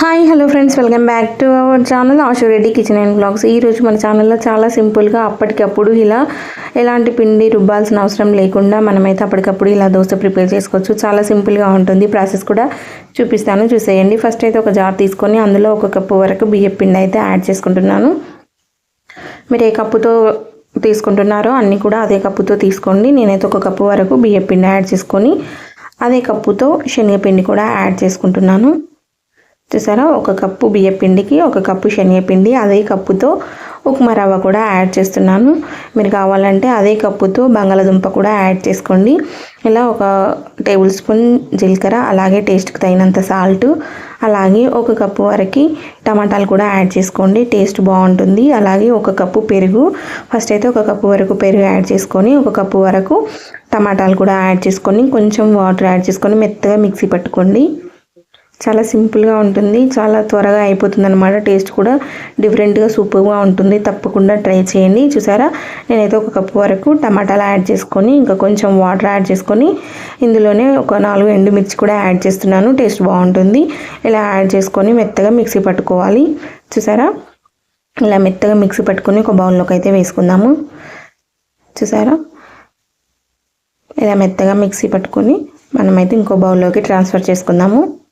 Hi hello friends welcome back to our channel Ashu Reddy kitchen and blogs. ఈరోజు మన ఛానల్లో చాలా సింపుల్గా అప్పటికప్పుడు ఇలా ఎలాంటి పిండి రుబ్బాల్సిన అవసరం లేకుండా మనమైతే అప్పటికప్పుడు ఇలా దోశ ప్రిపేర్ చేసుకోవచ్చు. చాలా సింపుల్గా ఉంటుంది. ప్రాసెస్ కూడా చూపిస్తాను. చూసేయండి. ఫస్ట్ అయితే ఒక జార్ తీసుకొని అందులో ఒక కప్పు వరకు బియ్య పిండి అయితే యాడ్ చేసుకుంటున్నాను. మీరు ఏ కప్పుతో తీసుకుంటున్నారో అన్నీ కూడా అదే కప్పుతో తీసుకోండి. నేనైతే ఒక కప్పు వరకు బియ్య పిండి యాడ్ చేసుకొని అదే కప్పుతో శనగపిండి కూడా యాడ్ చేసుకుంటున్నాను. చూసారా? ఒక కప్పు బియ్యపిండికి ఒక కప్పు శనగపిండి అదే కప్పుతో ఉప్మా రవ్వ కూడా యాడ్ చేస్తున్నాను. మీరు కావాలంటే అదే కప్పుతో బంగాళదుంప కూడా యాడ్ చేసుకోండి. ఇలా ఒక టేబుల్ స్పూన్ జీలకర్ర అలాగే టేస్ట్కి తగినంత సాల్ట్ అలాగే ఒక కప్పు వరకు టమాటాలు కూడా యాడ్ చేసుకోండి. టేస్ట్ బాగుంటుంది. అలాగే ఒక కప్పు పెరుగు. ఫస్ట్ అయితే ఒక కప్పు వరకు పెరుగు యాడ్ చేసుకొని ఒక కప్పు వరకు టమాటాలు కూడా యాడ్ చేసుకొని కొంచెం వాటర్ యాడ్ చేసుకొని మెత్తగా మిక్సీ పట్టుకోండి. చాలా సింపుల్గా ఉంటుంది. చాలా త్వరగా అయిపోతుంది అనమాట టేస్ట్ కూడా డిఫరెంట్గా సూపర్గా ఉంటుంది. తప్పకుండా ట్రై చేయండి. చూసారా? నేనైతే ఒక కప్పు వరకు టమాటాలు యాడ్ చేసుకొని ఇంకా కొంచెం వాటర్ యాడ్ చేసుకొని ఇందులోనే ఒక నాలుగు ఎండుమిర్చి కూడా యాడ్ చేస్తున్నాను. టేస్ట్ బాగుంటుంది. ఇలా యాడ్ చేసుకొని మెత్తగా మిక్సీ పట్టుకోవాలి. చూసారా? ఇలా మెత్తగా మిక్సీ పట్టుకొని ఒక బౌల్లోకి అయితే వేసుకుందాము. చూసారా? ఇలా మెత్తగా మిక్సీ పట్టుకొని మనమైతే ఇంకో బౌల్లోకి ట్రాన్స్ఫర్ చేసుకుందాము.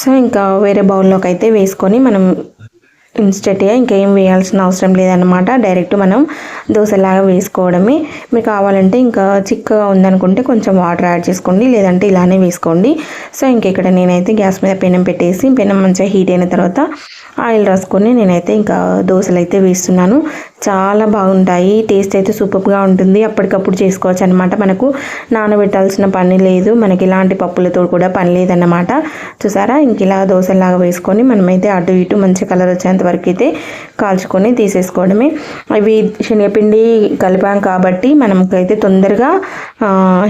సో ఇంకా వేరే బౌల్లోకి అయితే వేసుకొని మనం ఇన్స్టెంట్గా ఇంకేం వేయాల్సిన అవసరం లేదనమాట డైరెక్ట్ మనం దోశలాగా వేసుకోవడమే. మీకు కావాలంటే ఇంకా చిక్కగా ఉందనుకుంటే కొంచెం వాటర్ యాడ్ చేసుకోండి. లేదంటే ఇలానే వేసుకోండి. సో ఇంకెక్కడ నేనైతే గ్యాస్ మీద పెనం పెట్టేసి పెనం మంచిగా హీట్ అయిన తర్వాత ఆయిల్ రాసుకొని నేనైతే ఇంకా దోశలు అయితే వేస్తున్నాను. చాలా బాగుంటాయి. టేస్ట్ అయితే సూపర్గా ఉంటుంది. అప్పటికప్పుడు చేసుకోవచ్చు అనమాట మనకు నానబెట్టాల్సిన పని లేదు. మనకి ఇలాంటి పప్పులతో కూడా పని లేదన్నమాట. చూసారా? ఇంక ఇలా దోశలాగా వేసుకొని మనమైతే అటు ఇటు మంచి కలర్ వచ్చేంత వరకు అయితే కాల్చుకొని తీసేసుకోవడమే. అవి శనగపిండి కలిపాం కాబట్టి మనకైతే తొందరగా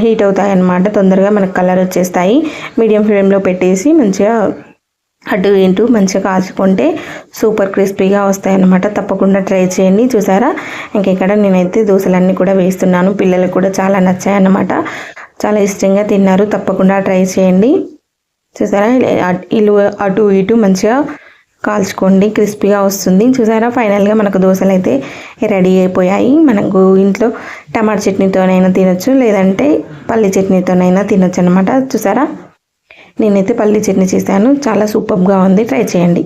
హీట్ అవుతాయి అన్నమాట తొందరగా మనకు కలర్ వచ్చేస్తాయి. మీడియం ఫ్లేమ్లో పెట్టేసి మంచిగా అటు ఇటు మంచిగా కాల్చుకుంటే సూపర్ క్రిస్పీగా వస్తాయి అన్నమాట తప్పకుండా ట్రై చేయండి. చూసారా? ఇంక ఇక్కడ నేనైతే దోశలన్నీ కూడా వేస్తున్నాను. పిల్లలకు కూడా చాలా నచ్చాయి అన్నమాట చాలా ఇష్టంగా తిన్నారు. తప్పకుండా ట్రై చేయండి. చూసారా? ఇల్లు అటు ఇటు మంచిగా కాల్చుకోండి క్రిస్పీగా వస్తుంది. చూసారా? ఫైనల్గా మనకు దోశలు అయితే రెడీ అయిపోయాయి. మనకు ఇంట్లో టమాటా చట్నీతోనైనా తినొచ్చు లేదంటే పల్లి చట్నీతోనైనా తినొచ్చు అనమాట చూసారా? నేనైతే పల్లి చట్నీ చేశాను. చాలా సూపర్గా ఉంది. ట్రై చేయండి.